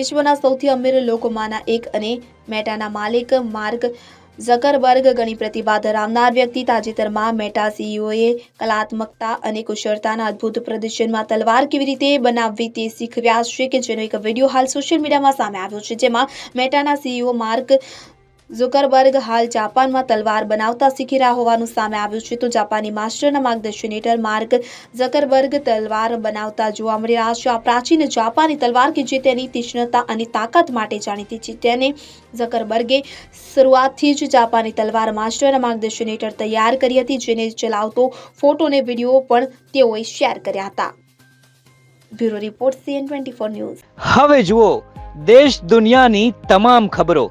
વિશ્વના સૌથી અમીર લોકોમાંના એક અને મેટાના માલિક માર્ક ઝકરબર્ગ ઘણી પ્રતિભા ધરાવનાર વ્યક્તિ તાજેતરમાં મેટા સીઈઓએ કલાત્મકતા અને કુશળતાના અદ્ભુત પ્રદર્શનમાં તલવાર કેવી રીતે બનાવવી તે શીખવ્યા છે કે જેનો એક વીડિયો હાલ સોશિયલ મીડિયામાં સામે આવ્યો છે, જેમાં મેટાના સીઈઓ માર્ક ઝુકરબર્ગ હાલ જાપાનમાં તલવાર બનાવતા શીખી રહ્યા હોવાનું સામે આવ્યું છે. તો જાપાની માસ્ટરના માર્ગદર્શન હેઠળ માર્ક ઝકરબર્ગ તલવાર બનાવતા જોવા મળી રહ્યા છે. આ પ્રાચીન જાપાની તલવાર કે જે તેની તીક્ષ્ણતા અને તાકાત માટે જાણીતી છે. તેને ઝકરબર્ગે શરૂઆતથી જ જાપાની તલવાર માસ્ટરના માર્ગદર્શન હેઠળ તૈયાર કરી હતી, જેને ચલાવતો ફોટો અને વીડિયો પણ તેઓએ શેર કર્યા હતા. Bureau report, CN twenty four news. હવે જુઓ, દેશ દુનિયાની તમામ ખબરો.